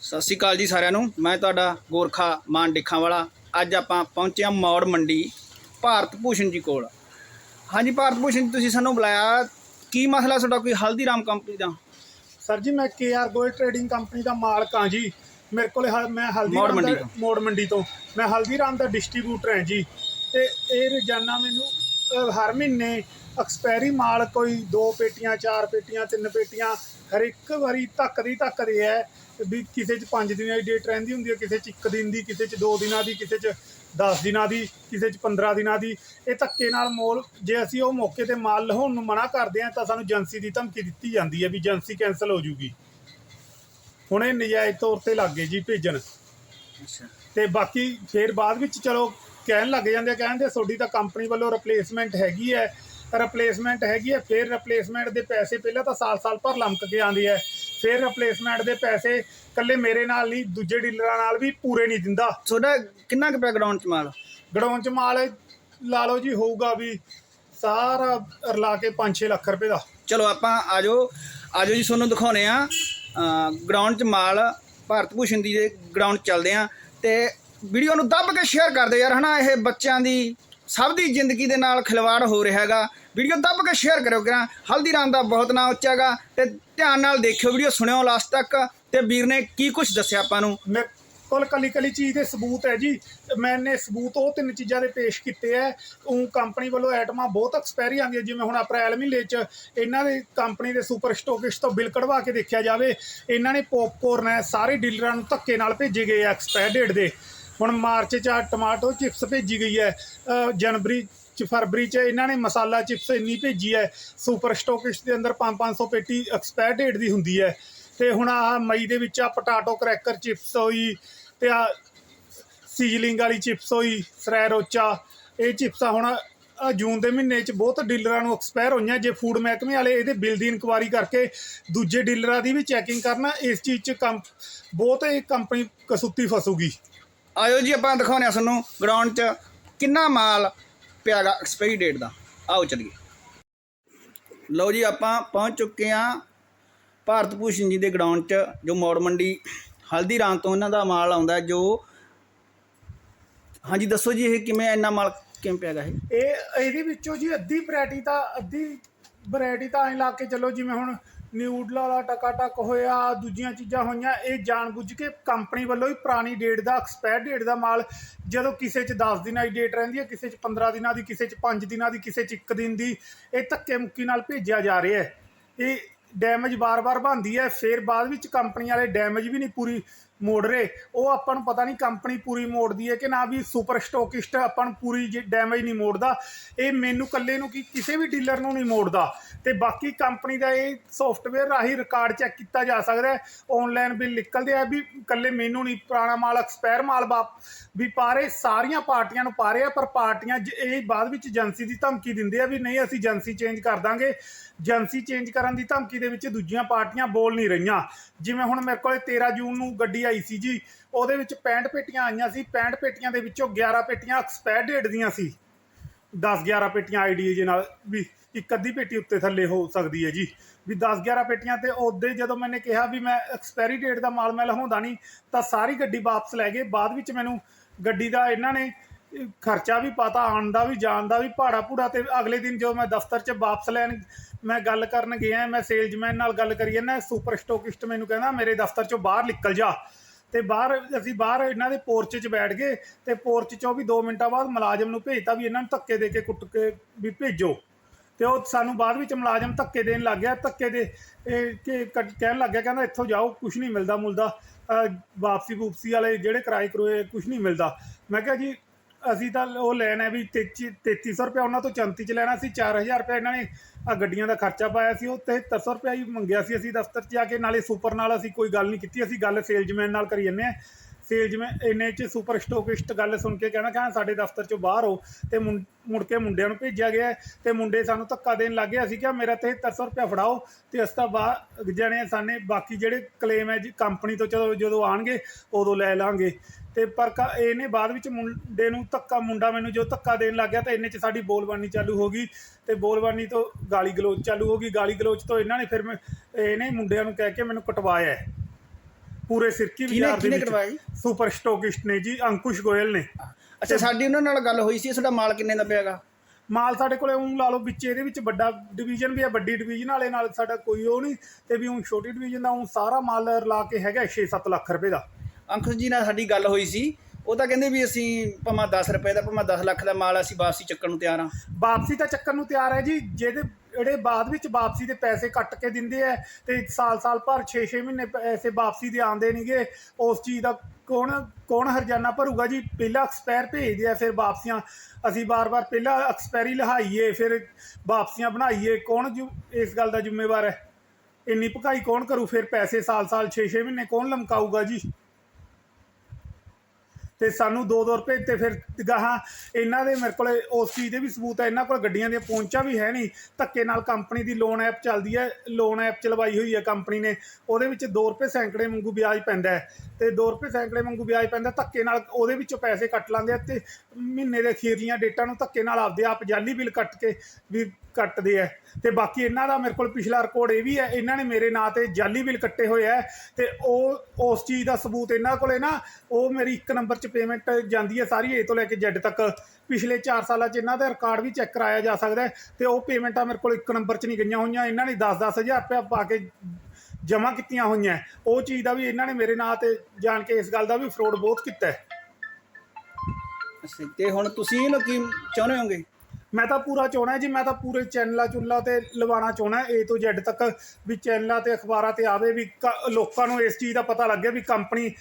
ਸਤਿ ਸ਼੍ਰੀ ਅਕਾਲ ਜੀ ਸਾਰਿਆਂ ਨੂੰ। ਮੈਂ ਤੁਹਾਡਾ ਗੋਰਖਾ ਮਾਨ ਡਿੱਖਾਂ ਵਾਲਾ। ਅੱਜ ਆਪਾਂ ਪਹੁੰਚੇ ਹਾਂ ਮੌੜ ਮੰਡੀ ਭਾਰਤ ਭੂਸ਼ਣ ਜੀ ਕੋਲ। ਹਾਂਜੀ ਭਾਰਤ ਭੂਸ਼ਣ ਜੀ ਤੁਸੀਂ ਸਾਨੂੰ ਬੁਲਾਇਆ। ਕੀ ਮਸਲਾ ਤੁਹਾਡਾ? ਕੋਈ ਹਲਦੀਰਾਮ ਕੰਪਨੀ ਦਾ? ਸਰ ਜੀ ਮੈਂ ਕੇਆਰ ਗੋਲਡ ਟਰੇਡਿੰਗ ਕੰਪਨੀ ਦਾ ਮਾਲਕ ਹਾਂ ਜੀ। ਮੇਰੇ ਕੋਲ ਹ- ਮੈਂ ਮੋੜ ਹਲਦੀਰਾਮ ਮੰਡੀ ਦਾ ਤੋਂ। ਮੋੜ ਮੰਡੀ ਤੋਂ। ਮੈਂ ਹਲਦੀਰਾਮ ਦਾ ਡਿਸਟ੍ਰੀਬਿਊਟਰ ਹਾਂ ਜੀ। ਤੇ ਇਹ ਰੋਜ਼ਾਨਾ ਮੈਨੂੰ ਅਹ, ਹਰ ਮਹੀਨੇ ਐਕਸਪਾਇਰੀ ਮਾਲ ਕੋਈ ਦੋ ਪੇਟੀਆਂ ਚਾਰ ਪੇਟੀਆਂ ਤਿੰਨ ਪੇਟੀਆਂ ਹਰ ਇੱਕ ਵਾਰੀ ਧੱਕਦੀ ਧੱਕਦੇ ਹੈ ਵੀ ਕਿਸੇ 'ਚ 5 ਦਿਨਾਂ ਦੀ ਡੇਟ ਰਹਿੰਦੀ ਹੁੰਦੀ ਹੈ ਕਿਸੇ 'ਚ ਇੱਕ ਦਿਨ ਦੀ ਕਿਸੇ 'ਚ ਦੋ ਦਿਨਾਂ ਦੀ ਕਿਸੇ 'ਚ 10 ਦਿਨਾਂ ਦੀ ਕਿਸੇ 'ਚ 15 ਦਿਨਾਂ ਦੀ। ਇਹ ਧੱਕੇ ਨਾਲ ਮੋਲ ਜੇ ਅਸੀਂ ਉਹ ਮੌਕੇ ਤੇ ਮਾਲ ਲਹਾਉਣ ਨੂੰ ਮਨਾ ਕਰਦੇ ਹਾਂ ਤਾਂ ਸਾਨੂੰ ਏਜੰਸੀ ਦੀ ਧਮਕੀ ਦਿੱਤੀ ਜਾਂਦੀ ਹੈ ਵੀ ਏਜੰਸੀ ਕੈਨਸਲ ਹੋ ਜੂਗੀ। ਹੁਣ ਇਹ ਨਜਾਇਜ਼ ਤੌਰ ਤੇ ਲੱਗੇ ਜੀ ਭੇਜਣ। ਤੇ ਬਾਕੀ ਫੇਰ ਬਾਅਦ ਵਿੱਚ ਚਲੋ ਕਹਿਣ ਲੱਗ ਜਾਂਦੇ ਆ, ਕਹਿੰਦੇ ਤੁਹਾਡੀ ਤਾਂ ਕੰਪਨੀ ਵੱਲੋਂ ਰਿਪਲੇਸਮੈਂਟ ਹੈਗੀ ਹੈ। ਰਿਪਲੇਸਮੈਂਟ ਹੈਗੀ ਹੈ ਫਿਰ ਰਿਪਲੇਸਮੈਂਟ ਦੇ ਪੈਸੇ ਪਹਿਲਾਂ ਤਾਂ ਸਾਲ-ਸਾਲ ਭਰ ਲੰਮਕ ਕੇ ਆਉਂਦੇ ਆ ਫਿਰ ਰਿਪਲੇਸਮੈਂਟ ਦੇ ਪੈਸੇ ਇਕੱਲੇ ਮੇਰੇ ਨਾਲ ਨਹੀਂ ਦੂਜੇ ਡੀਲਰਾਂ ਨਾਲ ਵੀ ਪੂਰੇ ਨਹੀਂ ਦਿੰਦਾ। ਤੁਹਾਡਾ ਕਿੰਨਾ ਕੁ ਪਿਆ ਗਰਾਊਂਡ ਚ ਮਾਲ? ਗਡਾਉਣ ਚ ਮਾਲ ਲਾ ਲਓ ਜੀ ਹੋਊਗਾ ਵੀ ਸਾਰਾ ਰਲਾ ਕੇ 5-6 ਲੱਖ ਰੁਪਏ ਦਾ। ਚਲੋ ਆਪਾਂ ਆਜੋ ਆਜੋ ਜੀ ਤੁਹਾਨੂੰ ਦਿਖਾਉਨੇ ਆ ਗਰਾਊਂਡ ਚ ਮਾਲ ਭਾਰਤ ਭੂਸ਼ਣ ਦੀ ਦੇ ਗਰਾਊਂਡ ਚੱਲਦੇ ਆ। ਤੇ ਵੀਡੀਓ ਨੂੰ ਦੱਬ ਕੇ ਸ਼ੇਅਰ ਕਰ ਦਿਓ ਯਾਰ ਹਨਾ ਇਹ ਬੱਚਿਆਂ ਦੀ ਸਭ ਦੀ ਜ਼ਿੰਦਗੀ ਦੇ ਨਾਲ ਖਿਲਵਾੜ ਹੋ ਰਿਹਾ ਹੈਗਾ। ਵੀਡੀਓ ਦੱਬ ਕੇ ਸ਼ੇਅਰ ਕਰਿਓ ਕਿਰਾ। ਹਲਦੀਰਾਮ ਦਾ ਬਹੁਤ ਨਾਂ ਉੱਚਾ ਹੈਗਾ ਤੇ ਧਿਆਨ ਨਾਲ ਦੇਖਿਓ ਵੀਡੀਓ ਸੁਣਿਓ ਲਾਸਟ ਤੱਕ। ਤੇ ਵੀਰ ਨੇ ਕੀ ਕੁਝ ਦੱਸਿਆ ਆਪਾਂ ਨੂੰ? ਮੇਰੇ ਕੋਲ ਕੱਲੀ ਕੱਲੀ ਚੀਜ਼ ਦੇ ਸਬੂਤ ਹੈ ਜੀ। ਮੈਨੇ ਸਬੂਤ ਉਹ ਤਿੰਨ ਚੀਜ਼ਾਂ ਦੇ ਪੇਸ਼ ਕੀਤੇ ਹੈ। ਉਹ ਕੰਪਨੀ ਵੱਲੋਂ ਐਟਮਾਂ ਬਹੁਤ ਐਕਸਪਾਇਰੀ ਆਉਂਦੀਆਂ। ਜਿਵੇਂ ਹੁਣ ਅਪ੍ਰੈਲ ਮਹੀਨੇ 'ਚ ਇਹਨਾਂ ਦੇ ਕੰਪਨੀ ਦੇ ਸੁਪਰ ਸਟੋਕਿਸਟ ਤੋਂ ਬਿੱਲ ਕਢਵਾ ਕੇ ਦੇਖਿਆ ਜਾਵੇ, ਇਹਨਾਂ ਨੇ ਪੌਪਕੋਰਨ ਹੈ, ਸਾਰੇ ਡੀਲਰਾਂ ਨੂੰ ਧੱਕੇ ਨਾਲ ਭੇਜੇ ਗਏ ਐਕਸਪਾਇਰ ਡੇਟ ਦੇ। ਹੁਣ ਮਾਰਚ 'ਚ ਆਹ ਟਮਾਟੋ ਚਿਪਸ ਭੇਜੀ ਗਈ ਹੈ। ਜਨਵਰੀ ਚ, ਫਰਵਰੀ 'ਚ ਇਹਨਾਂ ਨੇ ਮਸਾਲਾ ਚਿਪਸ ਇੰਨੀ ਭੇਜੀ ਹੈ, ਸੁਪਰ ਸਟੋਕਿਸਟ ਦੇ ਅੰਦਰ 5-500 ਪੇਟੀ ਐਕਸਪਾਇਰ ਡੇਟ ਦੀ ਹੁੰਦੀ ਹੈ। ਤੇ ਹੁਣ ਆਹ ਮਈ ਦੇ ਵਿੱਚ ਆ ਪਟਾਟੋ ਕਰੈਕਰ ਚਿਪਸ ਹੋਈ ਤੇ ਆ ਸੀਜ਼ਲਿੰਗ ਵਾਲੀ ਚਿਪਸ ਹੋਈ, ਸਰੈਰੋਚਾ, ਇਹ ਚਿਪਸਾਂ ਹੁਣ ਜੂਨ ਦੇ ਮਹੀਨੇ 'ਚ ਬਹੁਤ ਡੀਲਰਾਂ ਨੂੰ ਐਕਸਪਾਇਰ ਹੋਈਆਂ। ਜੇ ਫੂਡ ਮਹਿਕਮੇ ਵਾਲੇ ਇਹਦੇ ਬਿੱਲ ਦੀ ਇਨਕੁਆਰੀ ਕਰਕੇ ਦੂਜੇ ਡੀਲਰਾਂ ਦੀ ਵੀ ਚੈਕਿੰਗ ਕਰਨਾ, ਇਸ ਚੀਜ਼ 'ਚ ਕੰਮ ਬਹੁਤ ਇਹ ਕੰਪਨੀ ਕਸੂਤੀ ਫਸੂਗੀ। ਆਇਓ ਜੀ, ਆਪਾਂ ਦਿਖਾਉਂਦੇ ਆ ਤੁਹਾਨੂੰ ਗਰਾਊਂਡ 'ਚ ਕਿੰਨਾ ਮਾਲ ਪਿਆਗਾ ਐਕਸਪਾਇਰੀ ਡੇਟ ਦਾ। ਆਓ ਚੱਲੀਏ। ਲਓ ਜੀ, ਆਪਾਂ ਪਹੁੰਚ ਚੁੱਕੇ ਆ ਭਾਰਤ ਭੂਸ਼ਣ ਜੀ ਦੇ ਗਰਾਊਂਡ 'ਚ, ਜੋ ਮੌੜ ਮੰਡੀ ਹਲਦੀਰਾਮ ਤੋਂ ਇਹਨਾਂ ਦਾ ਮਾਲ ਆਉਂਦਾ ਜੋ ਹਾਂਜੀ, ਦੱਸੋ ਜੀ, ਇਹ ਕਿਵੇਂ ਇੰਨਾ ਮਾਲ ਕਿਵੇਂ ਪਿਆਗਾ ਇਹ? ਇਹ ਇਹਦੇ ਵਿੱਚੋਂ ਜੀ ਅੱਧੀ ਵੈਰਾਈਟੀ ਤਾਂ, ਅੱਧੀ ਵੈਰਾਈਟੀ ਤਾਂ ਐਂ ਲਾ ਕੇ ਚੱਲੋ ਜਿਵੇਂ ਹੁਣ ਨਿਊਡਲਾਂ ਵਾਲਾ ਟਕਾ ਟਕ ਹੋਇਆ, ਦੂਜੀਆਂ ਚੀਜ਼ਾਂ ਹੋਈਆਂ, ਇਹ ਜਾਣਬੁੱਝ ਕੇ ਕੰਪਨੀ ਵੱਲੋਂ ਹੀ ਪੁਰਾਣੀ ਡੇਟ ਦਾ, ਐਕਸਪਾਇਰ ਡੇਟ ਦਾ ਮਾਲ ਜਦੋਂ ਕਿਸੇ 'ਚ 10 ਦਿਨਾਂ ਦੀ ਡੇਟ ਰਹਿੰਦੀ ਹੈ, ਕਿਸੇ 'ਚ 15 ਦਿਨਾਂ ਦੀ, ਕਿਸੇ 'ਚ 5 ਦਿਨਾਂ ਦੀ, ਕਿਸੇ 'ਚ 1 ਦਿਨ ਦੀ, ਇਹ ਧੱਕੇ ਮੁੱਕੀ ਨਾਲ ਭੇਜਿਆ ਜਾ ਰਿਹਾ ਹੈ। ਇਹ ਡੈਮੇਜ ਬਾਰ-ਬਾਰ ਬਣਦੀ ਹੈ, ਫਿਰ ਬਾਅਦ ਵਿੱਚ ਕੰਪਨੀ ਵਾਲੇ ਡੈਮੇਜ ਵੀ ਨਹੀਂ ਪੂਰੀ ਮੋੜ ਰਹੇ। ਉਹ ਆਪਾਂ ਨੂੰ ਪਤਾ ਨਹੀਂ ਕੰਪਨੀ ਪੂਰੀ ਮੋੜਦੀ ਹੈ ਕਿ ਨਾ ਵੀ ਸੁਪਰ ਸਟੋਕਿਸਟ ਆਪਾਂ ਨੂੰ ਪੂਰੀ ਡੈਮੇਜ ਨਹੀਂ ਮੋੜਦਾ। ਇਹ ਮੈਨੂੰ ਕੱਲੇ ਨੂੰ ਕੀ ਕਿਸੇ ਵੀ ਡੀਲਰ ਨੂੰ ਨਹੀਂ ਮੋੜਦਾ। ਤੇ ਬਾਕੀ ਕੰਪਨੀ ਦਾ ਇਹ ਸੌਫਟਵੇਅਰ ਰਾਹੀਂ ਰਿਕਾਰਡ ਚੈੱਕ ਕੀਤਾ ਜਾ ਸਕਦਾ ਹੈ। ਆਨਲਾਈਨ ਬਿੱਲ ਨਿਕਲਦੇ ਆ ਵੀ ਕੱਲੇ ਮੈਨੂੰ ਨਹੀਂ, ਪੁਰਾਣਾ ਮਾਲ ਐਕਸਪਾਇਰ ਮਾਲ ਵਾਪ ਵੀ ਪਾ ਰਹੇ, ਸਾਰੀਆਂ ਪਾਰਟੀਆਂ ਨੂੰ ਪਾ ਰਹੇ ਆ, ਪਰ ਪਾਰਟੀਆਂ ਜ- ਇਹ ਬਾਅਦ ਵਿੱਚ ਏਜੰਸੀ ਦੀ ਧਮਕੀ ਦਿੰਦੇ ਆ ਵੀ ਨਹੀਂ, ਅਸੀਂ ਏਜੰਸੀ ਚੇਂਜ ਕਰ ਦਾਂਗੇ। ਏਜੰਸੀ ਚੇਂਜ ਕਰਨ ਦੀ ਧਮਕੀ ਦੇ ਵਿੱਚ ਦੂਜੀਆਂ ਪਾਰਟੀਆਂ ਬੋਲ ਨਹੀਂ ਰਹੀਆਂ। ਜਿਵੇਂ ਹੁਣ ਮੇਰੇ ਕੋਲੇ 13 ਜੂਨ ਨੂੰ ਗੱਡੀ ਆਈ ਸੀ ਜੀ। ਉਹਦੇ ਵਿੱਚ 65 ਪੇਟੀਆਂ ਆਈਆਂ ਸੀ। 65 ਪੇਟੀਆਂ ਦੇ ਵਿੱਚੋਂ 11 ਪੇਟੀਆਂ ਐਕਸਪਾਇਰ ਡੇਟ ਦੀਆਂ ਸੀ। 10 11 ਪੇਟੀਆਂ ਆਈਡੀਏ ਜੇ ਨਾਲ ਵੀ ਇੱਕ ਅੱਧੀ ਪੇਟੀ ਉੱਤੇ ਥੱਲੇ ਹੋ ਸਕਦੀ ਹੈ ਜੀ। ਵੀ 10 11 ਪੇਟੀਆਂ ਤੇ ਉਹਦੇ ਜਦੋਂ ਮੈਨੇ ਕਿਹਾ ਵੀ ਮੈਂ ਐਕਸਪਾਇਰੀ ਡੇਟ ਦਾ ਮਾਲ ਮੈਂ ਲਹਾਉਂਦਾ ਨਹੀਂ, ਤਾਂ ਸਾਰੀ ਗੱਡੀ ਵਾਪਸ ਲੈ ਗਏ। ਬਾਅਦ ਵਿੱਚ ਮੈਨੂੰ ਗੱਡੀ ਦਾ ਇਹਨਾਂ ਨੇ ਖਰਚਾ ਵੀ ਪਤਾ, ਆਉਣ ਦਾ ਵੀ, ਜਾਣ ਦਾ ਵੀ, ਭਾੜਾ ਭੂੜਾ ਤੇ ਅਗਲੇ ਦਿਨ ਜੋ ਮੈਂ ਦਫ਼ਤਰ 'ਚ ਵਾਪਸ ਲੈਣ ਮੈਂ ਗੱਲ ਕਰਨ ਗਿਆ, ਮੈਂ ਸੇਲਜ਼ਮੈਨ ਨਾਲ ਗੱਲ ਕਰੀ ਜਾਂਦਾ ਸੁਪਰ ਸਟੋਕਿਸਟ ਮੈਨੂੰ ਕਹਿੰਦਾ, ਮੇਰੇ ਦਫ਼ਤਰ 'ਚੋਂ ਬਾਹਰ ਨਿਕਲ ਜਾ। ਤੇ ਬਾਹਰ, ਅਸੀਂ ਬਾਹਰ ਇਹਨਾਂ ਦੇ ਪੋਰਚ 'ਚ ਬੈਠ ਗਏ ਤੇ ਪੋਰਚ 'ਚੋਂ ਵੀ 2 ਮਿੰਟਾਂ ਬਾਅਦ ਮੁਲਾਜ਼ਮ ਨੂੰ ਭੇਜਤਾ ਵੀ ਇਹਨਾਂ ਨੂੰ ਧੱਕੇ ਦੇ ਕੇ ਕੁੱਟ ਕੇ ਵੀ ਭੇਜੋ। ਤੇ ਉਹ ਸਾਨੂੰ ਬਾਅਦ ਵਿੱਚ ਮੁਲਾਜ਼ਮ ਧੱਕੇ ਦੇਣ ਲੱਗ ਗਿਆ, ਧੱਕੇ ਦੇ ਕ- ਕਹਿਣ ਲੱਗ ਗਿਆ, ਕਹਿੰਦਾ, ਇੱਥੋਂ ਜਾਓ ਕੁਝ ਨਹੀਂ ਮਿਲਦਾ ਮੁਲਦਾ ਵਾਪਸੀ ਵੂਪਸੀ ਵਾਲੇ ਜਿਹੜੇ ਕਿਰਾਏ ਕਰੋਏ ਕੁਝ ਨਹੀਂ ਮਿਲਦਾ। ਮੈਂ ਕਿਹਾ, ਜੀ ਅਸੀਂ ਤਾਂ ਉਹ ਲੈਣਾ ਵੀ 33 3300 ਰੁਪਏ ਉਹਨਾਂ ਤੋਂ 34 ਚ ਲੈਣਾ ਸੀ 4000 ਰੁਪਏ ਇਹਨਾਂ ਨੇ ਆ ਗੱਡੀਆਂ ਦਾ ਖਰਚਾ ਪਾਇਆ ਸੀ, ਉਹ 7300 ਰੁਪਏ ਹੀ ਮੰਗਿਆ ਸੀ ਅਸੀਂ ਦਫ਼ਤਰ 'ਚ ਜਾ ਕੇ, ਨਾਲੇ ਸੁਪਰ ਨਾਲ ਅਸੀਂ ਕੋਈ ਗੱਲ ਨਹੀਂ ਕੀਤੀ, ਅਸੀਂ ਗੱਲ ਸੇਲਜ਼ਮੈਨ ਨਾਲ ਕਰੀ ਜੰਨੇ ਆ ਸੇਲਜ਼ਮੈਨ ਇੰਨੇ ਚ ਸੁਪਰ ਸਟੋਕਿਸਟ ਗੱਲ ਸੁਣ ਕੇ ਕਹਿਣਾ ਕਹਿੰਦਾ ਸਾਡੇ ਦਫ਼ਤਰ 'ਚੋਂ ਬਾਹਰ ਹੋ ਤੇ ਮੁੰ- ਮੁੜ ਕੇ ਮੁੰਡਿਆਂ ਨੂੰ ਭੇਜਿਆ ਗਿਆ ਹੈ ਤੇ ਮੁੰਡੇ ਸਾਨੂੰ ਧੱਕਾ ਦੇਣ ਲੱਗ ਗਏ। ਅਸੀਂ ਕਿਹਾ, ਮੇਰਾ 7300 ਰੁਪਏ ਫੜਾਓ ਤੇ ਇਸ ਤੋਂ ਬਾਅਦ ਜਣੇ ਸਾਨੇ, ਬਾਕੀ ਜਿਹੜੇ ਕਲੇਮ ਹੈ ਜੀ ਕੰਪਨੀ ਤੋਂ ਚਲੋ ਜਦੋਂ ਆਣਗੇ, ਉਦੋਂ ਲੈ ਲਾਂਗੇ। ਤੇ ਪਰ ਕ- ਇਹਨੇ ਬਾਅਦ ਵਿੱਚ ਮੁੰਡੇ ਨੂੰ ਧੱਕਾ, ਮੁੰਡਾ ਮੈਨੂੰ ਜੋ ਧੱਕਾ ਦੇਣ ਲੱਗ ਗਿਆ ਤਾਂ ਇੰਨੇ ਚ ਸਾਡੀ ਬੋਲਬਾਨੀ ਚਾਲੂ ਹੋ ਗਈ ਤੇ ਬੋਲਬਾਨੀ ਤੋਂ ਗਾਲੀ ਗਲੋਚ ਚਾਲੂ ਹੋ ਗਈ। ਗਾਲੀ ਗਲੋਚ ਤੋਂ ਇਹਨਾਂ ਨੇ ਫਿਰ ਮੈਂ- ਇਹਨੇ ਮੁੰਡਿਆਂ ਨੂੰ ਕਹਿ ਕੇ ਮੈਨੂੰ ਕਟਵਾਇਆ ਪੂਰੇ ਸਿਰਕੀ ਬਾਜ਼ਾਰ ਦੇ ਕਿਹਨੇ ਵਿੱਚ ਕਰਵਾਇਆ ਜੀ ਸੁਪਰ ਸਟੋਕਿਸਟ ਨੇ ਜੀ ਅੰਕੁਸ਼ ਗੋਇਲ ਨੇ। ਅੱਛਾ ਸਾਡੀ ਉਹਨਾਂ ਨਾਲ ਗੱਲ ਹੋਈ ਸੀ ਤੁਹਾਡਾ ਮਾਲ ਕਿੰਨੇ ਦਾ ਪਿਆਗਾ? ਮਾਲ ਸਾਡੇ ਕੋਲੇ ਉਹ ਲਾ ਲਓ ਵਿੱਚ ਇਹਦੇ ਵਿੱਚ ਵੱਡਾ ਡਿਵੀਜ਼ਨ ਵੀ ਹੈ ਵੱਡੀ ਡਿਵੀਜ਼ਨ ਵਾਲੇ ਨਾਲ ਸਾਡਾ ਕੋਈ ਉਹ ਨਹੀਂ ਤੇ ਵੀ ਹੁਣ ਛੋਟੀ ਡਿਵੀਜ਼ਨ ਦਾ ਹੁਣ ਸਾਰਾ ਮਾਲ ਰਲਾ ਕੇ ਹੈਗਾ 6-7 ਲੱਖ ਰੁਪਏ ਦਾ। ਅੰਕੁਸ਼ ਜੀ ਨਾਲ ਸਾਡੀ ਗੱਲ ਹੋਈ ਸੀ ਉਹ ਤਾਂ ਕਹਿੰਦੇ ਵੀ ਅਸੀਂ ਭਾਵੇਂ 10 ਰੁਪਏ ਦਾ, ਭਾਵੇਂ 10 ਲੱਖ ਦਾ ਮਾਲ ਅਸੀਂ ਵਾਪਸੀ ਚੱਕਣ ਨੂੰ ਤਿਆਰ ਹਾਂ। ਵਾਪਸੀ ਤਾਂ ਚੱਕਰ ਨੂੰ ਤਿਆਰ ਹੈ ਜੀ, ਜਿਹਦੇ, ਜਿਹੜੇ ਬਾਅਦ ਵਿੱਚ ਵਾਪਸੀ ਦੇ ਪੈਸੇ ਕੱਟ ਕੇ ਦਿੰਦੇ ਆ ਤੇ ਸਾਲ-ਸਾਲ ਭਰ 6-6 ਮਹੀਨੇ ਪੈਸੇ ਵਾਪਸੀ ਦੇ ਆਉਂਦੇ ਨਹੀਂਗੇ ਉਸ ਚੀਜ਼ ਦਾ ਕੌਣ ਕੌਣ ਹਰਜਾਨਾ ਭਰੂਗਾ ਜੀ? ਪਹਿਲਾਂ ਐਕਸਪਾਇਰ ਭੇਜਦੇ ਆ ਫਿਰ ਵਾਪਸੀਆਂ। ਅਸੀਂ ਬਾਰ-ਬਾਰ ਪਹਿਲਾਂ ਐਕਸਪਾਇਰੀ ਲਹਾਈਏ, ਫਿਰ ਵਾਪਸੀਆਂ ਬਣਾਈਏ। ਕੌਣ ਜੁ- ਇਸ ਗੱਲ ਦਾ ਜ਼ਿੰਮੇਵਾਰ ਹੈ? ਇੰਨੀ ਭਕਾਈ ਕੌਣ ਕਰੂ? ਫਿਰ ਪੈਸੇ ਸਾਲ-ਸਾਲ 6-6 ਮਹੀਨੇ ਕੌਣ ਲਮਕਾਊਗਾ ਜੀ? ਤੇ ਸਾਨੂੰ 2-2 ਰੁਪਏ ਤੇ ਫਿਰ ਗਾਹਾਂ ਇਹਨਾਂ ਦੇ ਮੇਰੇ ਕੋਲੇ, ਉਸ ਚੀਜ਼ ਦੇ ਵੀ ਸਬੂਤ ਹੈ ਇਹਨਾਂ ਕੋਲ ਗੱਡੀਆਂ ਦੀਆਂ ਪਹੁੰਚਾਂ ਵੀ ਹੈ ਨਹੀਂ। ਧੱਕੇ ਨਾਲ ਕੰਪਨੀ ਦੀ ਲੋਨ ਐਪ ਚੱਲਦੀ ਹੈ ਲੋਨ ਐਪ ਚਲਵਾਈ ਹੋਈ ਹੈ ਕੰਪਨੀ ਨੇ, ਉਹਦੇ ਵਿੱਚ 2 ਰੁਪਏ ਸੈਂਕੜੇ ਵਾਂਗੂ ਵਿਆਜ ਪੈਂਦਾ ਹੈ। ਤੇ 2 ਰੁਪਏ ਸੈਂਕੜੇ ਵਾਂਗੂ ਵਿਆਜ ਪੈਂਦਾ, ਧੱਕੇ ਨਾਲ ਉਹਦੇ ਵਿੱਚੋਂ ਪੈਸੇ ਕੱਟ ਲਾਂਦੇ ਆ ਤੇ ਮਹੀਨੇ ਦੇ ਅਖੀਰਲੀਆਂ ਡੇਟਾਂ ਨੂੰ ਧੱਕੇ ਨਾਲ ਆਪਦੇ ਆਪ ਜਾਲੀ ਬਿੱਲ ਕੱਟ ਕੇ ਵੀ ਕੱਟਦੇ ਆ। ਤੇ ਬਾਕੀ ਇਹਨਾਂ ਦਾ ਮੇਰੇ ਕੋਲ ਪਿਛਲਾ ਰਿਕਾਰਡ ਇਹ ਵੀ ਹੈ, ਇਹਨਾਂ ਨੇ ਮੇਰੇ ਨਾਂ ਤੇ ਜਾਲੀ ਬਿੱਲ ਕੱਟੇ ਹੋਏ ਆ। ਤੇ ਉਹ, ਉਸ ਚੀਜ਼ ਦਾ ਸਬੂਤ ਇਹਨਾਂ ਕੋਲੇ ਨਾ, ਉਹ ਮੇਰੀ ਇੱਕ ਨੰਬਰ 'ਚ ਪੇਮੈਂਟ ਜਾਂਦੀ ਹੈ ਸਾਰੀ ਏ ਤੋਂ ਲੈ ਕੇ ਜੈਡ ਤੱਕ। ਪਿਛਲੇ 4 ਸਾਲਾਂ 'ਚ ਇਹਨਾਂ ਦਾ ਰਿਕਾਰਡ ਵੀ ਚੈੱਕ ਕਰਾਇਆ ਜਾ ਸਕਦਾ ਤੇ ਉਹ ਪੇਮੈਂਟਾਂ ਮੇਰੇ ਕੋਲ ਇੱਕ ਨੰਬਰ 'ਚ ਨਹੀਂ ਗਈਆਂ ਹੋਈਆਂ। ਇਹਨਾਂ ਨੇ 10-10 ਹਜ਼ਾਰ ਰੁਪਇਆ ਪਾ ਕੇ ਜਮ੍ਹਾਂ ਕੀਤੀਆਂ ਹੋਈਆਂ ਉਹ ਚੀਜ਼ ਦਾ ਵੀ ਇਹਨਾਂ ਨੇ ਮੇਰੇ ਨਾਂ ਤੇ ਜਾਣ ਕੇ ਇਸ ਗੱਲ ਦਾ ਵੀ ਫਰੋਡ ਬਹੁਤ ਕੀਤਾ ਹੈ। ਤੇ ਹੁਣ ਤੁਸੀਂ ਇਹਨੂੰ ਕੀ ਚਾਹੁੰਦੇ ਹੋਗੇ ਮੈਂ ਤਾਂ ਪੂਰਾ ਚਾਹਣਾ ਜੀ, ਮੈਂ ਤਾਂ ਪੂਰੇ ਚੈਨਲਾਂ ਚੁੱਲਾ ਤੇ ਲਵਾਉਣਾ ਚਾਹਣਾ ਏ ਤੋਂ ਜ਼ੈਡ ਤੱਕ ਵੀ ਚੈਨਲਾਂ ਤੇ ਅਖਬਾਰਾਂ ਤੇ ਆਵੇ ਵੀ ਕ- ਲੋਕਾਂ ਨੂੰ ਇਸ ਚੀਜ਼ ਦਾ ਪਤਾ ਲੱਗੇ ਵੀ ਕੰਪਨੀ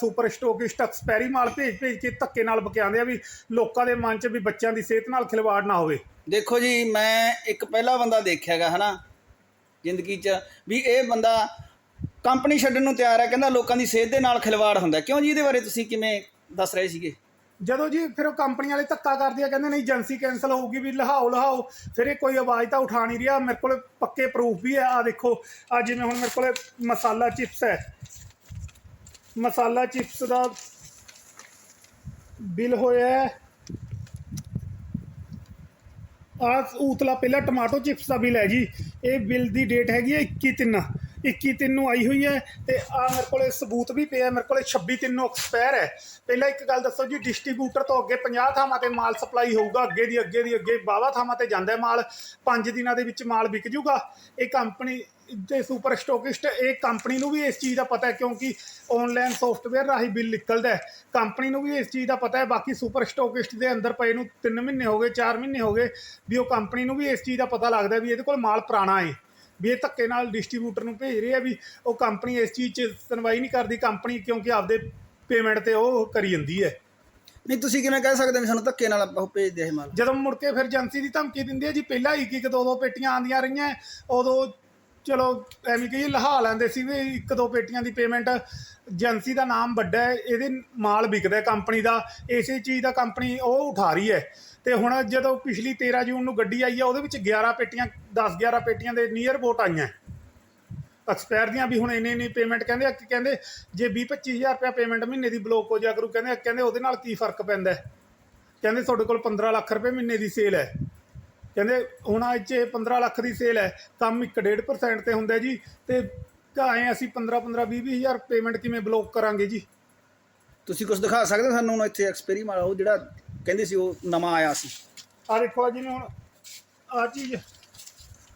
ਸੁਪਰ ਸਟੋਕਿਸਟ ਐਕਸਪੈਰੀ ਮਾਲ ਭੇਜ ਭੇਜ ਕੇ ਧੱਕੇ ਨਾਲ ਬਕਿਆਉਂਦੇ ਆ ਵੀ ਲੋਕਾਂ ਦੇ ਮਨ 'ਚ ਵੀ ਬੱਚਿਆਂ ਦੀ ਸਿਹਤ ਨਾਲ ਖਿਲਵਾੜ ਨਾ ਹੋਵੇ। ਦੇਖੋ ਜੀ, ਮੈਂ ਇੱਕ ਪਹਿਲਾ ਬੰਦਾ ਦੇਖਿਆਗਾ, ਹਨਾ? ਜ਼ਿੰਦਗੀ 'ਚ ਵੀ ਇਹ ਬੰਦਾ ਕੰਪਨੀ ਛੱਡਣ ਨੂੰ ਤਿਆਰ ਹੈ ਕਹਿੰਦਾ ਲੋਕਾਂ ਦੀ ਸਿਹਤ ਦੇ ਨਾਲ ਖਿਲਵਾੜ ਹੁੰਦਾ। ਕਿਉਂ ਜੀ ਇਹਦੇ ਬਾਰੇ ਤੁਸੀਂ ਕਿਵੇਂ ਦੱਸ ਰਹੇ ਸੀਗੇ? ਜਦੋਂ ਜੀ ਫਿਰ ਉਹ ਕੰਪਨੀ ਵਾਲੇ ਧੱਕਾ ਕਰਦੇ ਆ, ਕਹਿੰਦੇ ਨਹੀਂ ਏਜੰਸੀ ਕੈਨਸਲ ਹੋਊਗੀ ਵੀ ਲਹਾਓ ਲਹਾਓ। ਫਿਰ ਇਹ ਕੋਈ ਆਵਾਜ਼ ਤਾਂ ਉਠਾ ਨਹੀਂ ਰਿਹਾ। ਮੇਰੇ ਕੋਲ ਪੱਕੇ ਪ੍ਰੂਫ ਵੀ ਹੈ ਆ ਦੇਖੋ ਆ ਜਿਵੇਂ ਹੁਣ ਮੇਰੇ ਕੋਲ ਮਸਾਲਾ ਚਿਪਸ ਹੈ। ਮਸਾਲਾ ਚਿਪਸ ਦਾ ਬਿੱਲ ਹੋਇਆ ਹੈ। ਆ ਉਤਲਾ ਪਹਿਲਾ ਟਮਾਟੋ ਚਿਪਸ ਦਾ ਬਿੱਲ ਹੈ ਜੀ। ਇਹ ਬਿੱਲ ਦੀ ਡੇਟ ਹੈਗੀ ਹੈ 21 ਤਿੰਨ। 21 ਤਿੰਨ ਨੂੰ ਆਈ ਹੋਈ ਹੈ ਤੇ ਆ ਮੇਰੇ ਕੋਲੇ ਸਬੂਤ ਵੀ ਪਿਆ, ਮੇਰੇ ਕੋਲੇ 26 ਤਿੰਨ ਨੂੰ ਐਕਸਪਾਇਰ ਹੈ। ਪਹਿਲਾਂ ਇੱਕ ਗੱਲ ਦੱਸੋ ਜੀ ਡਿਸਟ੍ਰੀਬਿਊਟਰ ਤੋਂ ਅੱਗੇ 50 ਥਾਵਾਂ ਤੇ ਮਾਲ ਸਪਲਾਈ ਹੋਊਗਾ, ਅੱਗੇ ਦੀ ਅੱਗੇ ਦੀ ਅੱਗੇ ਬਾਵਾ ਥਾਵਾਂ ਤੇ ਜਾਂਦਾ ਮਾਲ 5 ਦਿਨਾਂ ਦੇ ਵਿੱਚ ਮਾਲ ਵਿਕ ਜੂਗਾ। ਇਹ ਕੰਪਨੀ ਤੇ ਸੁਪਰ ਸਟੋਕਿਸਟ ਇਹ ਕੰਪਨੀ ਨੂੰ ਵੀ ਇਸ ਚੀਜ਼ ਦਾ ਪਤਾ ਹੈ ਕਿਉਂਕਿ ਆਨਲਾਈਨ ਸੌਫਟਵੇਅਰ ਰਾਹੀਂ ਬਿੱਲ ਨਿਕਲਦਾ ਹੈ। ਕੰਪਨੀ ਨੂੰ ਵੀ ਇਸ ਚੀਜ਼ ਦਾ ਪਤਾ ਹੈ, ਬਾਕੀ ਸੁਪਰ ਸਟੋਕਿਸਟ ਦੇ ਅੰਦਰ ਪਏ ਨੂੰ 3 ਮਹੀਨੇ ਹੋ ਗਏ 4 ਮਹੀਨੇ ਹੋ ਗਏ, ਵੀ ਉਹ ਕੰਪਨੀ ਨੂੰ ਵੀ ਇਸ ਚੀਜ਼ ਦਾ ਪਤਾ ਲੱਗਦਾ ਵੀ ਇਹਦੇ ਕੋਲ ਮਾਲ ਪੁਰਾਣਾ ਹੈ। ਵੀ ਇਹ ਧੱਕੇ ਨਾਲ ਡਿਸਟ੍ਰੀਬਿਊਟਰ ਨੂੰ ਭੇਜ ਰਹੇ ਆ ਵੀ ਉਹ ਕੰਪਨੀ ਇਸ ਚੀਜ਼ 'ਚ ਸੁਣਵਾਈ ਨਹੀਂ ਕਰਦੀ ਕੰਪਨੀ ਕਿਉਂਕਿ ਆਪਦੇ ਪੇਮੈਂਟ ਤੇ ਉਹ ਕਰੀ ਜਾਂਦੀ ਹੈ। ਨਹੀਂ ਤੁਸੀਂ ਕਿਵੇਂ ਕਹਿ ਸਕਦੇ ਹੋ ਵੀ ਸਾਨੂੰ ਧੱਕੇ ਨਾਲ ਉਹ ਭੇਜਦੇ ਇਹ ਮਾਲ? ਜਦੋਂ ਮੁੜ ਕੇ ਫਿਰ ਏਜੰਸੀ ਦੀ ਧਮਕੀ ਦਿੰਦੀ ਹੈ ਜੀ ਪਹਿਲਾਂ ਇੱਕ ਇੱਕ ਦੋ ਦੋ ਪੇਟੀਆਂ ਆਂਦੀਆਂ ਰਹੀਆਂ ਉਦੋਂ ਚਲੋ, ਐਵੇਂ ਕਹੀਏ ਲਹਾ ਲੈਂਦੇ ਸੀ ਵੀ ਇੱਕ ਦੋ ਪੇਟੀਆਂ ਦੀ ਪੇਮੈਂਟ ਏਜੰਸੀ ਦਾ ਨਾਮ ਵੱਡਾ ਹੈ, ਇਹਦੇ ਮਾਲ ਵਿਕਦਾ ਕੰਪਨੀ ਦਾ, ਇਸੇ ਚੀਜ਼ ਦਾ ਕੰਪਨੀ ਉਹ ਉਠਾ ਰਹੀ ਹੈ। ਤੇ ਹੁਣ ਜਦੋਂ ਪਿਛਲੀ 13 ਜੂਨ ਨੂੰ ਗੱਡੀ ਆਈ ਹੈ, ਉਹਦੇ ਵਿੱਚ 11 ਪੇਟੀਆਂ 10 11 ਪੇਟੀਆਂ ਦੇ ਨੀਅਰ ਬੋਟ ਆਈਆਂ ਐਕਸਪਾਇਰ ਦੀਆਂ ਵੀ ਹੁਣ ਇੰਨੇ ਇੰਨੀ ਪੇਮੈਂਟ ਕਹਿੰਦੇ ਆ ਕਿ ਕਹਿੰਦੇ ਜੇ 20 25000 ਰੁਪਏ ਪੇਮੈਂਟ ਮਹੀਨੇ ਦੀ ਬਲੋਕ ਹੋ ਜਾ ਕਰੂ, ਕਹਿੰਦੇ ਕਹਿੰਦੇ ਉਹਦੇ ਨਾਲ ਕੀ ਫ਼ਰਕ ਪੈਂਦਾ ਕਹਿੰਦੇ ਤੁਹਾਡੇ ਕੋਲ 15 ਲੱਖ ਰੁਪਏ ਮਹੀਨੇ ਦੀ ਸੇਲ ਹੈ। ਕਹਿੰਦੇ ਹੁਣ ਅੱਜ 'ਚ 15 ਲੱਖ ਦੀ ਸੇਲ ਹੈ ਕੰਮ 1.5% ਤੇ ਹੁੰਦਾ ਜੀ ਤੇ ਕਾਏ ਅਸੀਂ 15 15 20 20000 ਪੇਮੈਂਟ ਕਿਵੇਂ ਬਲੋਕ ਕਰਾਂਗੇ ਜੀ? ਤੁਸੀਂ ਕੁਝ ਦਿਖਾ ਸਕਦੇ ਹੋ ਸਾਨੂੰ ਹੁਣ ਇੱਥੇ ਐਕਸਪੈਰੀ ਮਾਲ ਉਹ ਜਿਹੜਾ ਕਹਿੰਦੇ ਸੀ ਉਹ ਨਵਾਂ ਆਇਆ ਸੀ। ਆ ਦੇਖੋ ਜਿਵੇਂ ਹੁਣ ਆ ਚੀਜ਼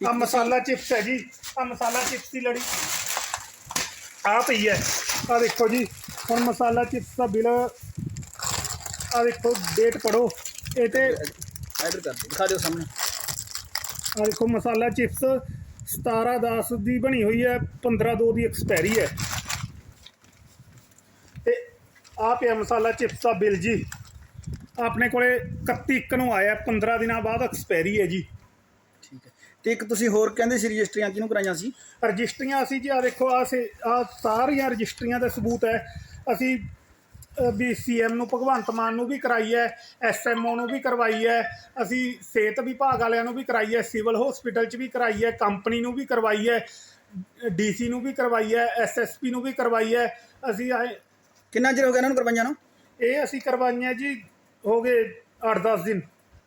ਆ ਮਸਾਲਾ ਚਿਪਸ ਹੈ ਜੀ ਆ ਮਸਾਲਾ ਚਿਪਸ ਦੀ ਲੜੀ। ਆ ਪਈ ਹੈ ਆ ਦੇਖੋ ਜੀ ਹੁਣ ਮਸਾਲਾ ਚਿਪਸ ਦਾ ਬਿੱਲ ਆ ਦੇਖੋ ਡੇਟ ਪੜੋ ਇਹ ਤੇ ਐਡਰ ਕਰ ਦਿਓ ਦਿਖਾ ਦਿਓ ਸਾਹਮਣੇ। ਆ ਦੇਖੋ ਮਸਾਲਾ ਚਿਪਸ 17 10 ਦੀ ਬਣੀ ਹੋਈ ਹੈ 15 2 ਦੀ ਐਕਸਪਾਇਰੀ ਹੈ। ਤੇ ਆ ਪਿਆ ਮਸਾਲਾ ਚਿਪਸ ਦਾ ਬਿੱਲ ਜੀ। ਆਪਣੇ ਕੋਲੇ 31 ਇੱਕ ਨੂੰ ਆਇਆ 15 ਦਿਨਾਂ ਬਾਅਦ ਐਕਸਪਾਇਰੀ ਹੈ ਜੀ। ਠੀਕ ਹੈ। ਤੇ ਇੱਕ ਤੁਸੀਂ ਹੋਰ ਕਹਿੰਦੇ ਸੀ ਰਜਿਸਟਰੀਆਂ ਕਿਹਨੂੰ ਕਰਾਈਆਂ ਸੀ? ਰਜਿਸਟਰੀਆਂ ਅਸੀਂ ਜੀ ਆ ਦੇਖੋ ਆ ਸੇ ਆ ਸਾਰੀਆਂ ਰਜਿਸਟਰੀਆਂ ਦਾ ਸਬੂਤ ਹੈ। ਅਸੀਂ ਵੀ ਸੀਐਮ ਨੂੰ ਭਗਵੰਤ ਮਾਨ ਨੂੰ ਵੀ ਕਰਾਈ ਹੈ ਐਸਐਮਓ ਨੂੰ ਵੀ ਕਰਵਾਈ ਹੈ ਅਸੀਂ ਸਿਹਤ ਵਿਭਾਗ ਵਾਲਿਆਂ ਨੂੰ ਵੀ ਕਰਾਈ ਹੈ ਸਿਵਲ ਹਸਪੀਟਲ 'ਚ ਵੀ ਕਰਾਈ ਹੈ ਕੰਪਨੀ ਨੂੰ ਵੀ ਕਰਵਾਈ ਹੈ ਡੀਸੀ ਨੂੰ ਵੀ ਕਰਵਾਈ ਹੈ ਐਸਐਸਪੀ ਨੂੰ ਵੀ ਕਰਵਾਈ ਹੈ ਅਸੀਂ ਆਏ ਕਿੰਨਾ ਚਿਰ ਹੋ ਗਿਆ ਇਹਨਾਂ ਨੂੰ ਕਰਵਾਈਆਂ ਨੂੰ? ਇਹ ਅਸੀਂ ਕਰਵਾਈਆਂ ਜੀ ਹੋ ਗਏ 8-10 ਦਿਨ।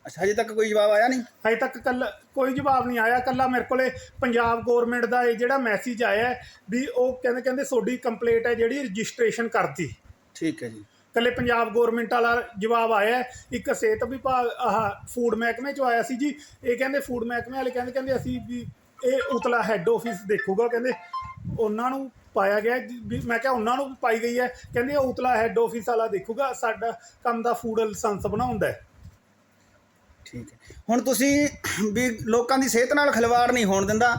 ਅੱਛਾ ਹਜੇ ਤੱਕ ਕੋਈ ਜਵਾਬ ਆਇਆ ਨਹੀਂ? ਹਜੇ ਤੱਕ ਕੱਲ ਕੋਈ ਜਵਾਬ ਨਹੀਂ ਆਇਆ ਕੱਲਾ ਮੇਰੇ ਕੋਲੇ ਪੰਜਾਬ ਗਵਰਨਮੈਂਟ ਦਾ ਇਹ ਜਿਹੜਾ ਮੈਸੇਜ ਆਇਆ ਵੀ ਉਹ ਕਹਿੰਦੇ ਕਹਿੰਦੇ ਤੁਹਾਡੀ ਕੰਪਲੇਂਟ ਹੈ ਜਿਹੜੀ ਰਜਿਸਟ੍ਰੇਸ਼ਨ ਕਰਤੀ। ਠੀਕ ਹੈ ਜੀ। ਕੱਲੇ ਪੰਜਾਬ ਗਵਰਨਮੈਂਟ ਵਾਲਾ ਜਵਾਬ ਆਇਆ। ਇੱਕ ਸਿਹਤ ਵਿਭਾਗ ਆਹ ਫੂਡ ਮਹਿਕਮੇ ਚੋਂ ਆਇਆ ਸੀ ਜੀ। ਇਹ ਕਹਿੰਦੇ ਫੂਡ ਮਹਿਕਮੇ ਵਾਲੇ ਕਹਿੰਦੇ ਕਹਿੰਦੇ ਅਸੀਂ ਵੀ ਇਹ ਉਤਲਾ ਹੈੱਡ ਆਫਿਸ ਦੇਖੂਗਾ ਕਹਿੰਦੇ ਉਹਨਾਂ ਨੂੰ ਪਾਇਆ ਗਿਆ ਜੀ, ਵੀ ਮੈਂ ਕਿਹਾ ਉਹਨਾਂ ਨੂੰ ਪਾਈ ਗਈ ਹੈ। ਕਹਿੰਦੇ ਇਹ ਉਤਲਾ ਹੈੱਡ ਆਫਿਸ ਵਾਲਾ ਦੇਖੂਗਾ ਸਾਡਾ ਕੰਮ ਦਾ ਫੂਡ ਲਾਇਸੈਂਸ ਬਣਾਉਂਦਾ ਹੈ। ਠੀਕ ਹੈ। ਹੁਣ ਤੁਸੀਂ ਵੀ ਲੋਕਾਂ ਦੀ ਸਿਹਤ ਨਾਲ ਖਿਲਵਾੜ ਨਹੀਂ ਹੋਣ ਦਿੰਦਾ।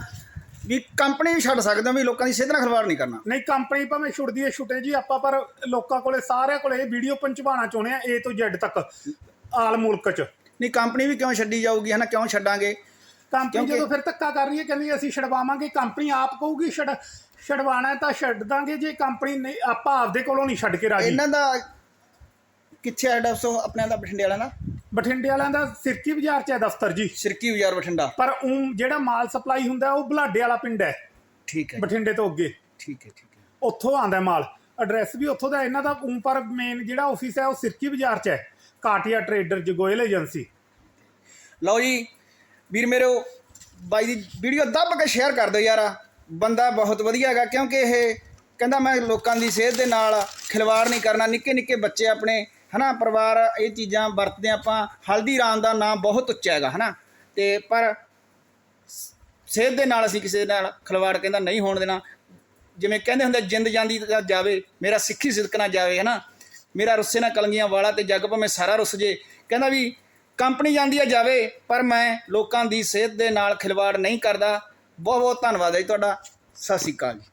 ਵੀ ਕੰਪਨੀ ਵੀ ਛੱਡ ਸਕਦੇ ਹੋ ਵੀ ਲੋਕਾਂ ਦੀ ਸਿਹਤ ਨਾਲ ਖਿਲਵਾੜ ਨਹੀਂ ਕਰਨਾ। ਨਹੀਂ ਕੰਪਨੀ ਭਾਵੇਂ ਛੁੱਟਦੀ ਹੈ ਛੁੱਟੇ ਜੀ ਆਪਾਂ ਪਰ ਲੋਕਾਂ ਕੋਲੇ ਸਾਰਿਆਂ ਕੋਲੇ ਇਹ ਵੀਡੀਓ ਪਹੁੰਚਾਉਣਾ ਚਾਹੁੰਦੇ ਆ A ਤੋਂ Z ਤੱਕ ਆਲ ਮੁਲਕ 'ਚ। ਨਹੀਂ ਕੰਪਨੀ ਵੀ ਕਿਉਂ ਛੱਡੀ ਜਾਊਗੀ ਹਨਾ? ਕਿਉਂ ਛੱਡਾਂਗੇ? ਕੰਪਨੀ ਜਦੋਂ ਫਿਰ ਧੱਕਾ ਕਰ ਰਹੀ ਹੈ ਕਹਿੰਦੀ ਅਸੀਂ ਛਡਵਾਵਾਂਗੇ ਕੰਪਨੀ ਆਪ ਕਹੂਗੀ ਛਡ ਛਡਵਾਣਾ ਤਾਂ ਛੱਡ ਦਾਂਗੇ ਜੇ ਕੰਪਨੀ ਨਹੀਂ ਆਪਾਂ ਆਪਦੇ ਕੋਲੋਂ ਨਹੀਂ ਛੱਡ ਕੇ ਰਾਜੀ। ਇਹਨਾਂ ਦਾ ਕਿੱਥੇ ਹੈਡ ਆਪਣੇ ਦਾ ਬਠਿੰਡੇ ਵਾਲਿਆਂ ਦਾ? ਬਠਿੰਡੇ ਵਾਲਿਆਂ ਦਾ ਸਿਰਕੀ ਬਾਜ਼ਾਰ 'ਚ ਹੈ ਦਫ਼ਤਰ ਜੀ। ਸਿਰਕੀ ਬਾਜ਼ਾਰ ਬਠਿੰਡਾ। ਪਰ ਉਹ ਜਿਹੜਾ ਮਾਲ ਸਪਲਾਈ ਹੁੰਦਾ ਉਹ ਬਲਾਡੇ ਵਾਲਾ ਪਿੰਡ ਹੈ। ਠੀਕ ਹੈ ਬਠਿੰਡੇ ਤੋਂ ਅੱਗੇ। ਠੀਕ ਹੈ ਠੀਕ ਹੈ। ਉੱਥੋਂ ਆਂਦਾ ਮਾਲ। ਐਡਰੈਸ ਵੀ ਉੱਥੋਂ ਦਾ ਇਹਨਾਂ ਦਾ ਊਂ ਪਰ ਮੇਨ ਜਿਹੜਾ ਆਫਿਸ ਹੈ ਉਹ ਸਿਰਕੀ ਬਾਜ਼ਾਰ 'ਚ ਹੈ। ਕਾਟੀਆ ਟਰੇਡਰ ਜਗੋਇਲ ਏਜੰਸੀ ਲਓ ਜੀ ਵੀਰ ਮੇਰੇ ਬਾਈ ਦੀ ਵੀਡੀਓ ਦੱਬ ਕੇ ਸ਼ੇਅਰ ਕਰ ਦਿਓ ਯਾਰ। ਬੰਦਾ ਬਹੁਤ ਵਧੀਆ ਹੈਗਾ ਕਿਉਂਕਿ ਇਹ ਕਹਿੰਦਾ ਮੈਂ ਲੋਕਾਂ ਦੀ ਸਿਹਤ ਦੇ ਨਾਲ ਖਿਲਵਾੜ ਨਹੀਂ ਕਰਨਾ। ਨਿੱਕੇ ਨਿੱਕੇ ਬੱਚੇ ਆਪਣੇ ਹਨਾ, ਪਰਿਵਾਰ ਇਹ ਚੀਜ਼ਾਂ ਵਰਤਦੇ ਆਪਾਂ, ਹਲਦੀ ਰਾਮ ਦਾ ਨਾਮ ਬਹੁਤ ਉੱਚਾ ਹੈਗਾ, ਹਨਾ। ਤੇ ਪਰ ਸਿਹਤ ਦੇ ਨਾਲ ਅਸੀਂ ਕਿਸੇ ਨਾਲ ਖਿਲਵਾੜ ਕਹਿੰਦਾ ਨਹੀਂ ਹੋਣ ਦੇਣਾ। ਜਿਵੇਂ ਕਹਿੰਦੇ ਹੁੰਦੇ, ਜਿੰਦ ਜਾਂਦੀ ਤਾਂ ਜਾਵੇ, ਮੇਰਾ ਸਿੱਖੀ ਸਿਦਕ ਨਾ ਜਾਵੇ, ਹਨਾ। ਮੇਰਾ ਰੁੱਸੇ ਨਾ ਕਲੰਗੀਆਂ ਵਾਲਾ ਤੇ ਜੱਗ ਭਾਵੇਂ ਸਾਰਾ ਰੁੱਸ ਜੇ। ਕਹਿੰਦਾ ਵੀ ਕੰਪਨੀ ਜਾਂਦੀ ਆ ਜਾਵੇ, ਪਰ ਮੈਂ ਲੋਕਾਂ ਦੀ ਸਿਹਤ ਦੇ ਨਾਲ ਖਿਲਵਾੜ ਨਹੀਂ ਕਰਦਾ। ਬਹੁਤ ਬਹੁਤ ਧੰਨਵਾਦ ਹੈ ਜੀ ਤੁਹਾਡਾ। ਸਤਿ ਸ਼੍ਰੀ ਅਕਾਲ ਜੀ।